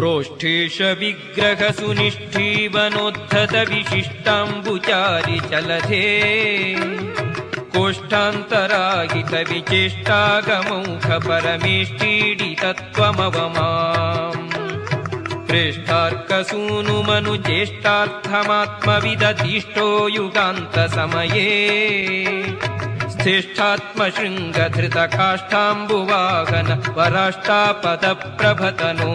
प्रोष्ठेश विग्रह सुनिष्ठीवनोद्धत विशिष्टाम्बुचारि चलधे। कोष्ठान्तराहित विचेष्टागमौख परमेष्टीडितत्वमवमाम् प्रेष्ठार्कसूनुमनुचेष्टार्थमात्मविदधिष्ठो युगान्तसमये स्थिष्ठात्मशृङ्गधृतकाष्ठाम्बुवाहन पराष्टापदप्रभतनो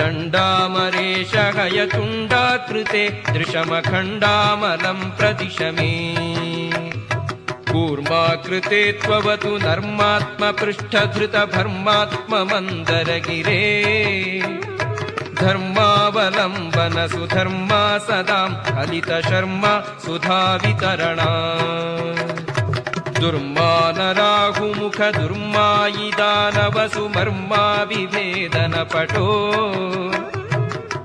भाण्डा प्रमेय चरिता चण्डाश्वकण्ठमदशुण्डाल दुर्हृदय गण्डाभिखण्डकरदो चण्डामरेशहयतुण्डाकृते दृशमखण्डामलम् प्रदिश मे कूर्माकृते त्ववतु नर्मात्मपृष्ठधृतभर्मात्ममन्दरगिरे धर्मावलम्बन सुधर्मा सदाम् हलितशर्मा सुधावितरणा दुर्मानराहुमुख दुर्मायिदानवसुमर्मा विभेदनपटो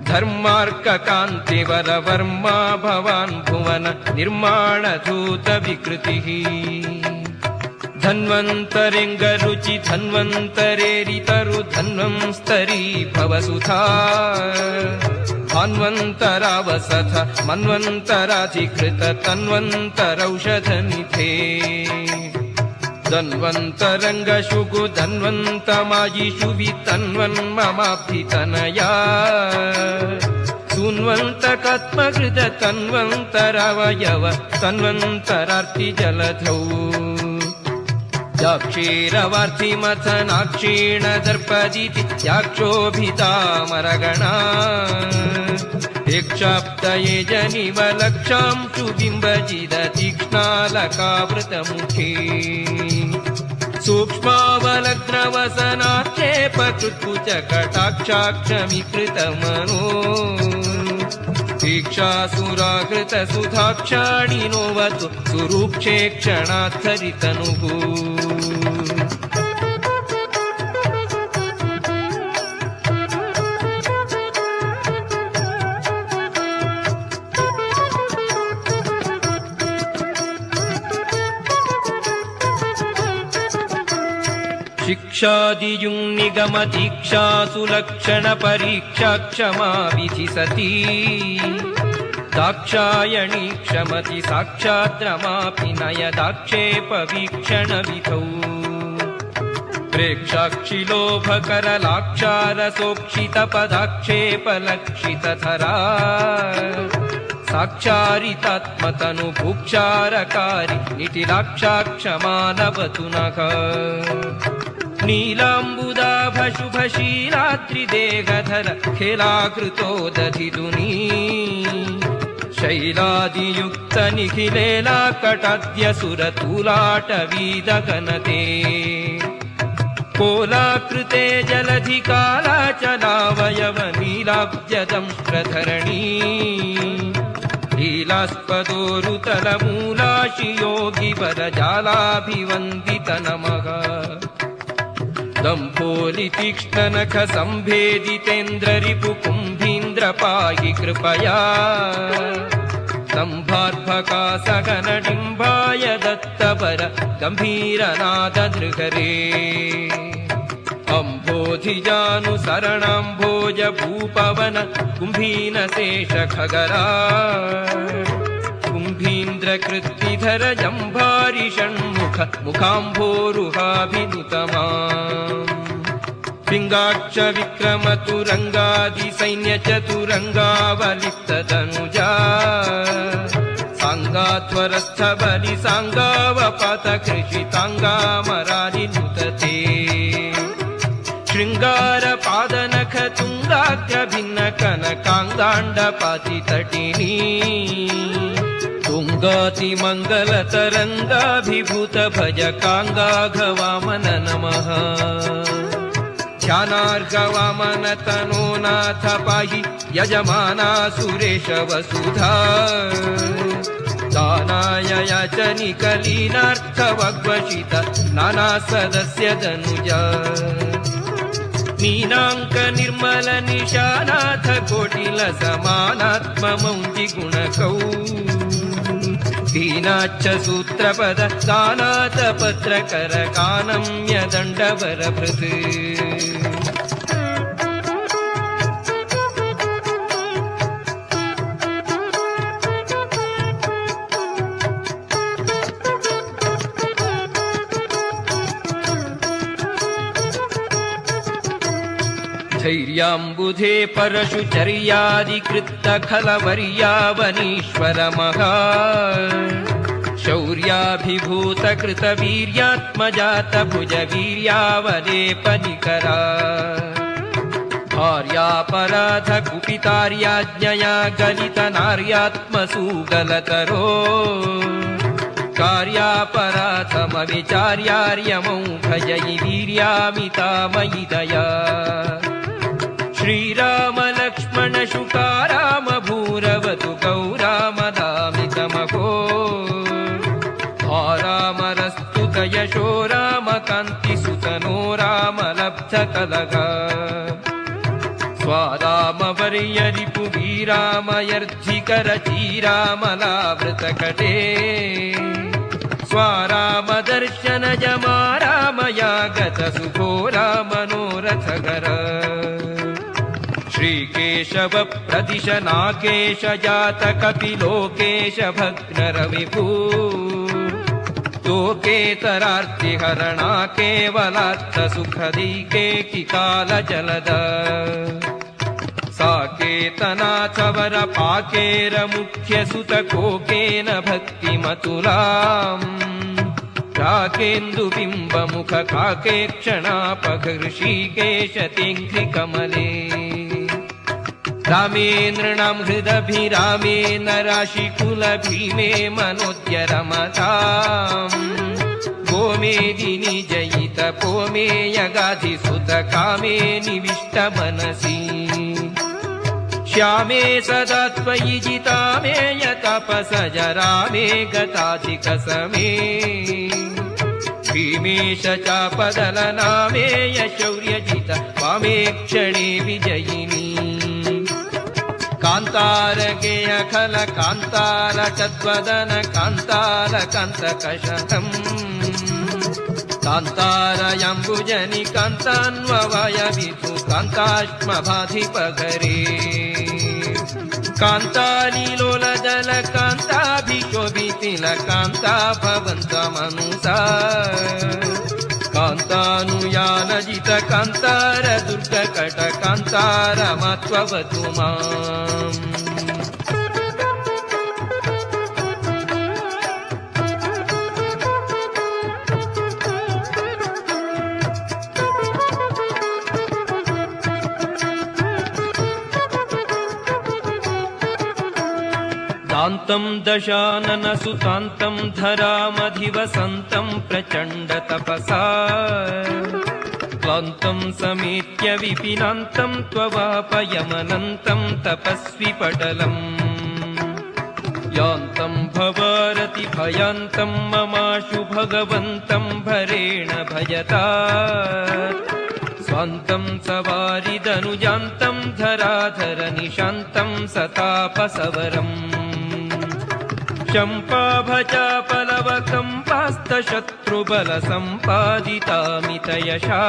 धर्मार्ककान्तिवरवर्मा भवान् भुवन निर्माणधूतविकृतिः धन्वन्तरेङ्गरुचि धन्वन्तरेरितरु धन्वंस्तरी भवसुधा। धान्वन्तरावसथ मन्वन्तराधिकृत तन्वन्तरौषधनिधे धन्वन्तरङ्गशुगु धन्वन्तमायिषु वितन्वन्ममाब्धितनया सुन्वन्तकत्मकृत तन्वन्तरवयव तन्वन्तरार्तिजलधौ। याक्षीरवार्थिमथनाक्षीण दर्पदिति याक्षोभितामरगणा यक्षाप्तये जनिवलक्षां सुबिम्बजिद तीक्ष्णालकावृतमुखे सूक्ष्मावलग्नवसनाक्षेपकृत्कुच कटाक्षाक्षमीकृतमनो दीक्षासुराकृत सुधाक्षाणिनोवतु सुरूक्षे क्षणात्थरितनुः शिक्षादियुङ्निगमदीक्षासु लक्षणपरीक्षा क्षमा विधि सती दाक्षायणी क्षमति साक्षाद्रमापि नयदाक्षेपवीक्षणविधौ। प्रेक्षाक्षिलोभकरलाक्षारसोक्षितपदाक्षेपलक्षितधरा। साक्षारितात्मतनुभुक्षारकारि निटिलाक्षाक्षमानवतु नः नीलाम्बुदाभशुभशीलाद्रिदेहधर खेलाकृतो दधिदुनी शैलादियुक्तनिखिलेलाकटाद्यसुरतूलाटवीदगनते कोलाकृते जलधिकालाचलावयव नीलाब्जदंष्ट्रधरणी लीलास्पदोरुतलमूलाशि योगिवरजालाभिवन्दित नमः दम्भोलितीक्ष्णनख सम्भेदितेन्द्ररिपुकुम्भीन्द्र पाहि कृपया सम्भार्भकासगनडिम्बाय दत्तवर गम्भीरनादनृहरे अम्भोधिजानुसरणाम्भोज भूपवन कुम्भीनशेष खगरा कुम्भीन्द्रकृत्तिधर जम्भारि षण्मुख मुखाम्भोरुहाभिनुतमा पिङ्गाक्ष विक्रम तुरङ्गादि सैन्य चतुरङ्गावलिप्ततनुजा साङ्गात्वरस्थ बलि साङ्गावपात कृषिताङ्गामरादिनुतते शृङ्गारपादनख तुङ्गाग्रभिन्न कनकाङ्गाण्डपातितटिनी तुङ्गातिमङ्गलतरङ्गाभिभूत भज काङ्गाघवामन नमः ध्यानार्घवामन तनो नाथ पाहि यजमाना सुरेश वसुधा दानाय याचनिकलीनार्थवग्वशित नाना सदस्य दनुजा नीनाङ्क निर्मल निशानाथ कोटिल समानात्ममौञ्जि गुणकौ कानम्य दण्डवरभृत् धैर्याम्बुधे परशुचर्यादिकृत्त खलवर्यावनीश्वर महा शौर्याभिभूतकृतवीर्यात्मजात भुज वीर्यावलेपनिकरा भार्यापराध कुपितार्याज्ञया गलित नार्यात्मसूगलतरो कार्यापराधमविचार्यार्यमौ भजयि वीर्यामितामयि दया श्रीराम लक्ष्मण शुकाराम भूरवतु गौरामदामितमहो आरामरस्तु यशो राम कान्तिसुतनो राम लब्धकलगा स्वारामवर्यरिपु वीरामयर्थिकरचीरामलावृतकटे स्वारामदर्शन जमारामया गतसुखो रामनोरथगर श्रीकेशव प्रदिश नाकेश जात कपिलोकेश भग्नरविभू लोकेतरार्तिहरणा केवलार्थ सुखदीके किकालजलद साकेतनाथवर पाकेर मुख्य सुत कोकेन भक्तिमतुलाम् काकेन्दुबिम्बमुख काके क्षणापघर्षिकेश तिङ्घ्रिकमले रामे नृणां हृदभिरामे न राशिकुल भीमे मनोद्य रमताम् गोमेदिनि जयित पोमे यगाधिसुत कामे निविष्ट मनसि। श्यामे सदा त्वयि जिता मे यतपस जरामे गताधिकसमे। भीमेश चापदलनामे यशौर्यजित वामे क्षणे विजयिनी कान्तार गेय खल कान्तार चद्वदन कान्तार कान्तारयम्बुजनि कान्तान्वय विधु कान्ताश्मभाधिपगरे कान्तालीलोलदल कान्ताभिशोभितिल कान्ता भवन्तमनुसा कान्तार दुर्गकट कान्तार मत्ववतु माम् दान्तम् दशाननसुतान्तम् धरामधिवसन्तम् प्रचण्डतपसा क्लान्तम् समेत्य विपिनान्तम् त्ववापयमनन्तम् तपस्वि पटलम्। यान्तम् भवारति भयान्तम् ममाशु भगवन्तम् भरेण भजता स्वान्तम् सवारिदनुजान्तम् धराधर निशान्तम् सतापसवरम् शम्पाभजापलवकम्पास्तशत्रुबलसम्पादितामितयशा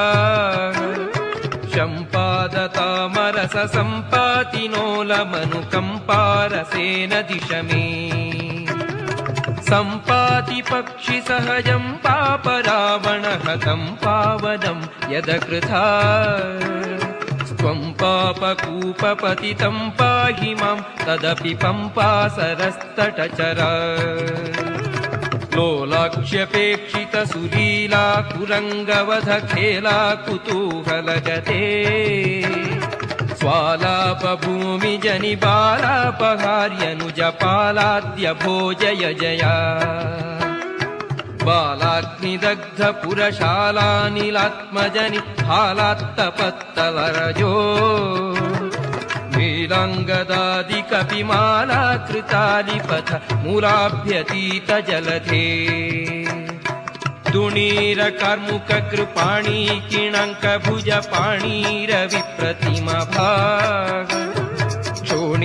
शम्पादतामरस सम्पातिनोलमनुकम्पारसेन दिश मे सम्पाति पक्षि सहजम् पापरावण हतम् पावनम् यदकृथा त्वम् पापकूपपतितम् पाहि माम् तदपि पम्पासरस्तटचर लोलाक्ष्यपेक्षित सुलीला कुरङ्गवध खेला कुतूहलगते स्वालापभूमिजनि बालापहार्यनुजपालाद्य भोजय जया बालाग्निदग्ध पुरशालानिलात्मजनि हालात्तपत्तलरजो नीलाङ्गदादिकपिमाला कृतालिपथ मूलाभ्यतीत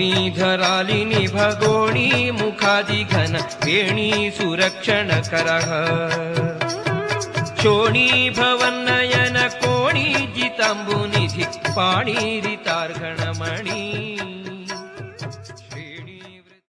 शोणीधरालिनि भगोणी मुखादिघन वेणी सुरक्षणकरः शोणी भवन्नयन कोणी जिताम्बुनिधि पाणीरितार्घणमणि